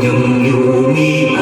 നിറഞ്ഞും ഭൂമിയിൽ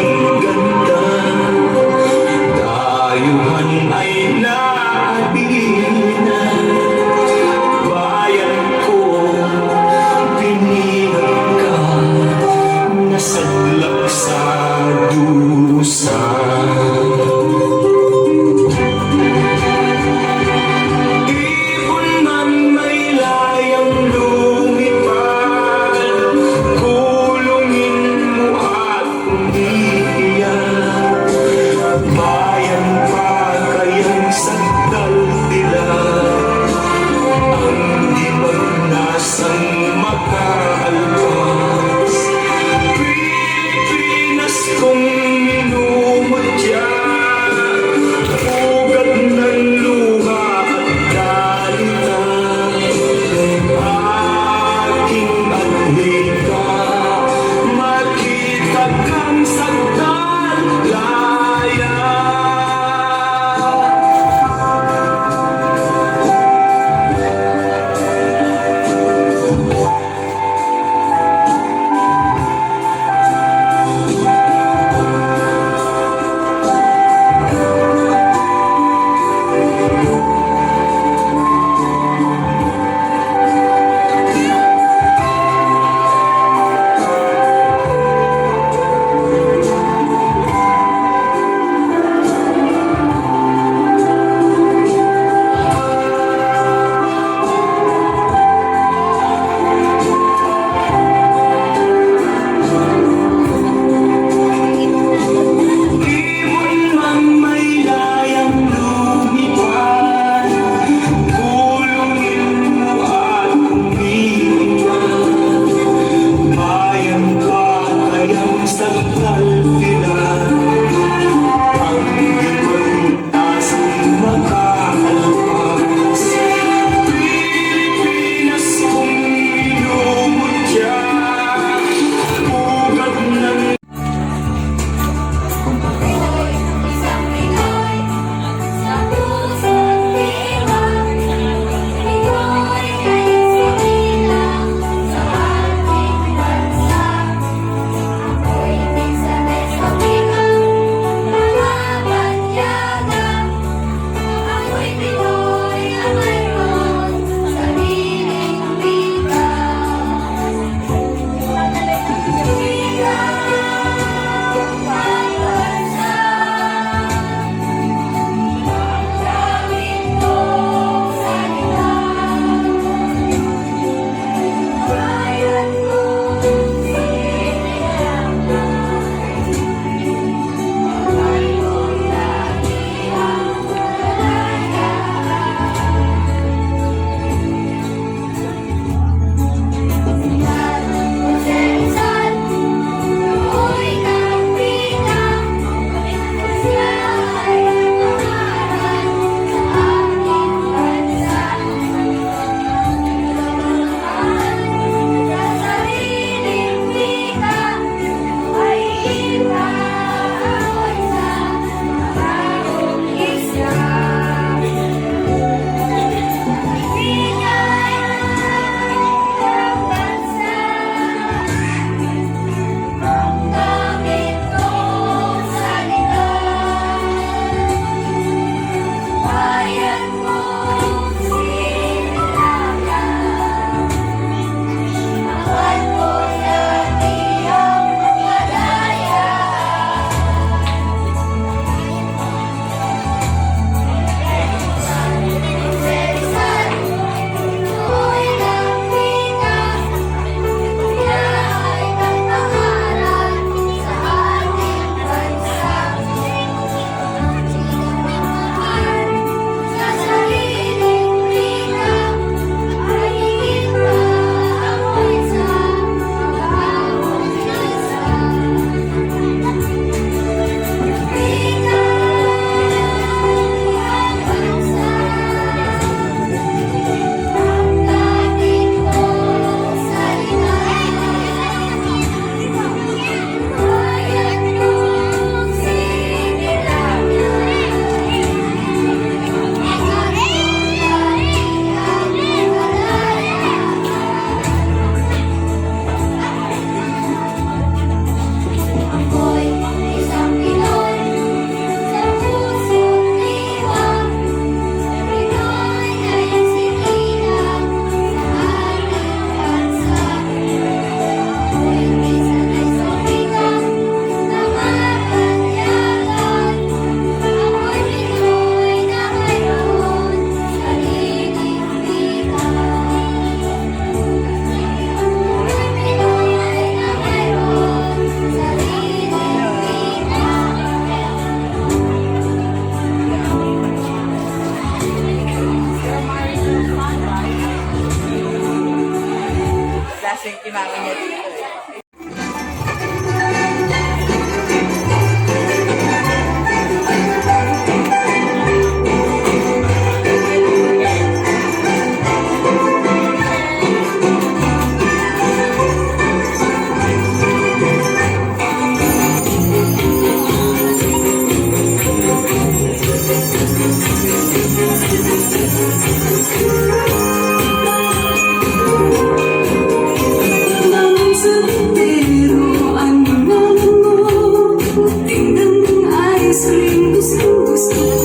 Buscando, buscando, buscando.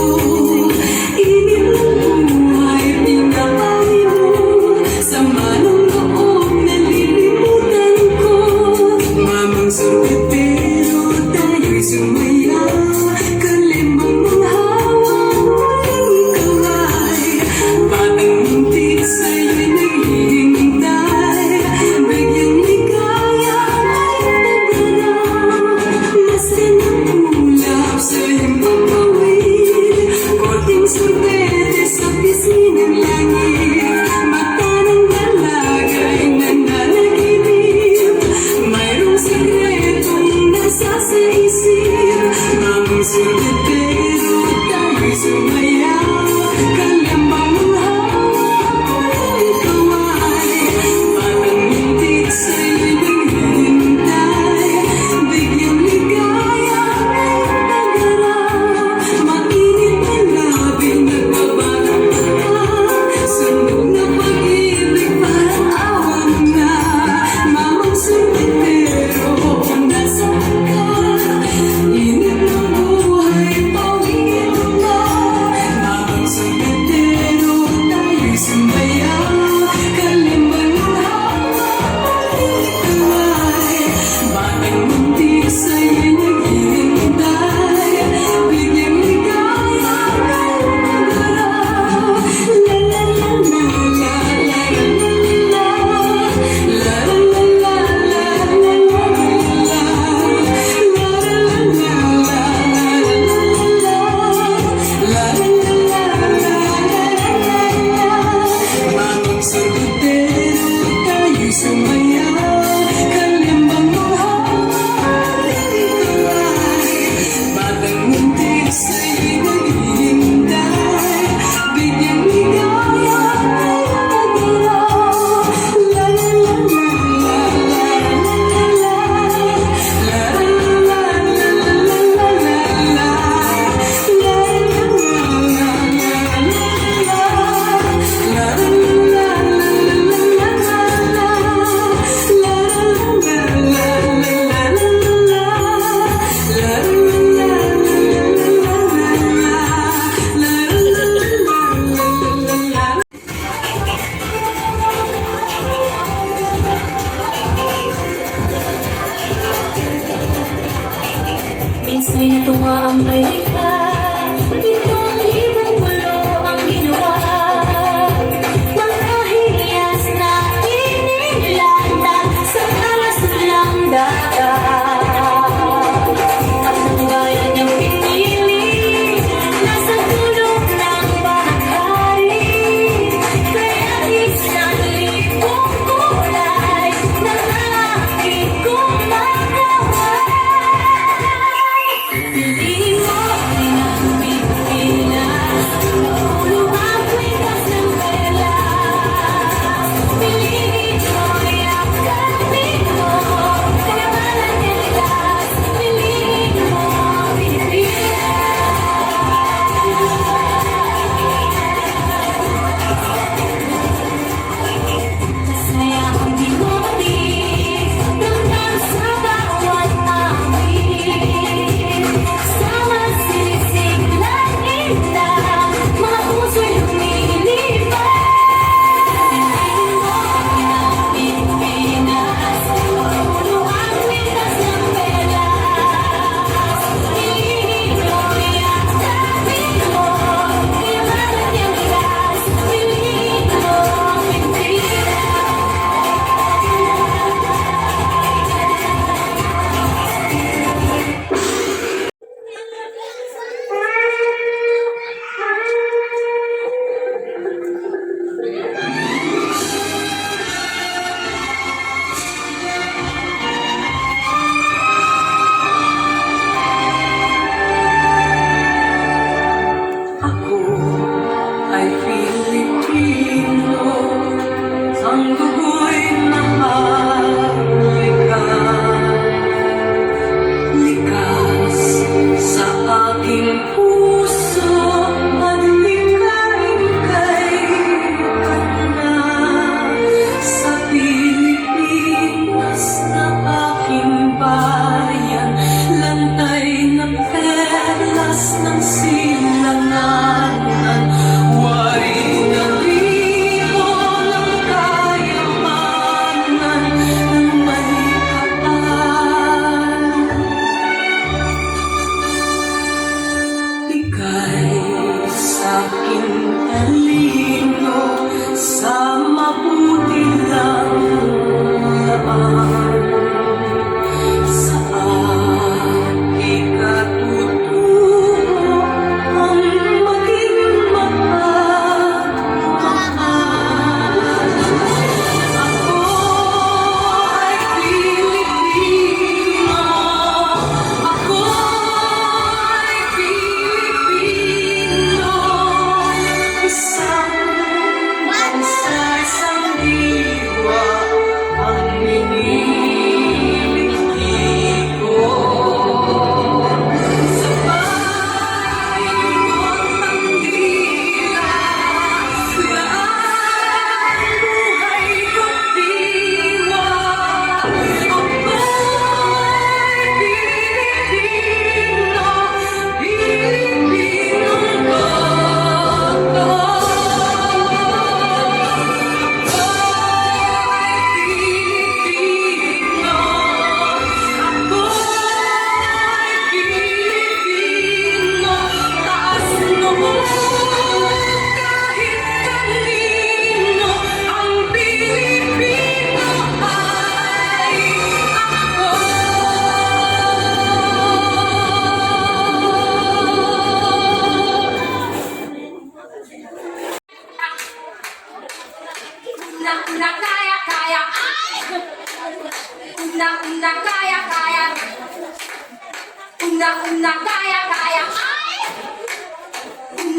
最美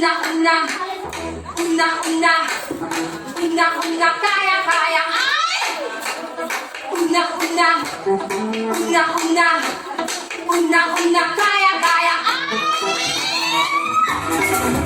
Una, una. Una, una. Una, una, kaya, kaya. Ay! Una, una. Una, una. Una, una, kaya, kaya. Ay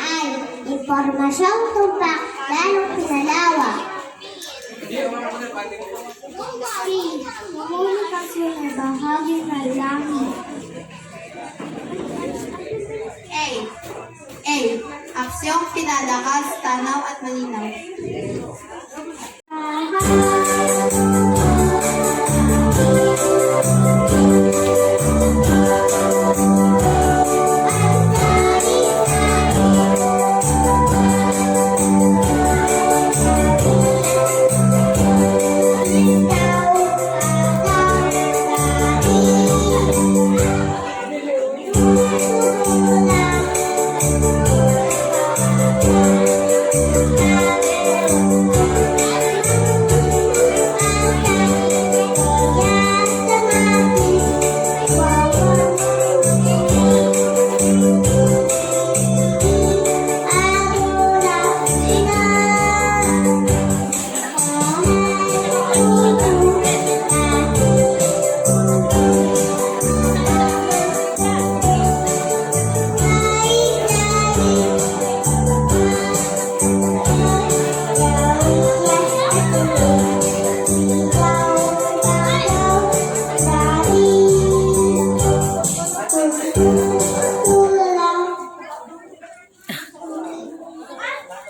ay impormasyong tumpak lalong pinalawa. C. Komunikasyon na bahagi ng langit. A. A. Aksyong pinalakas, tanaw at malinaw.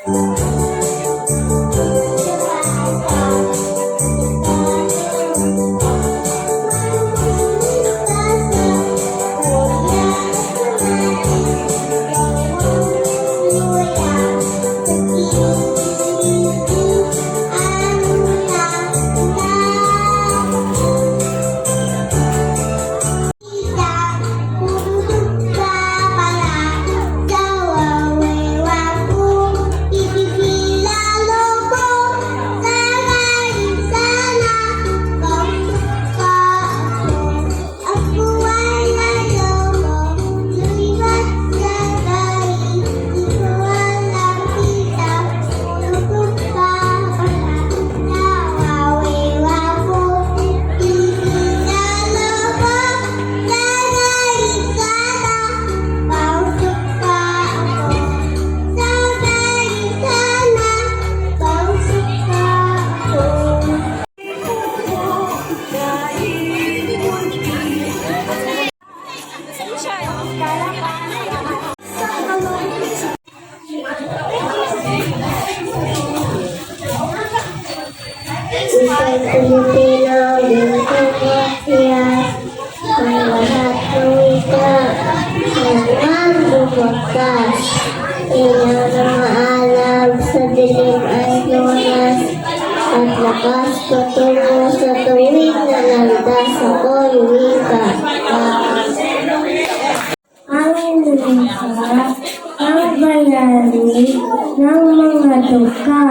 嗯。Diyos, patungo sa tuwing nanaldas ako lumika. Ang lumika, ang banali ng mga duka.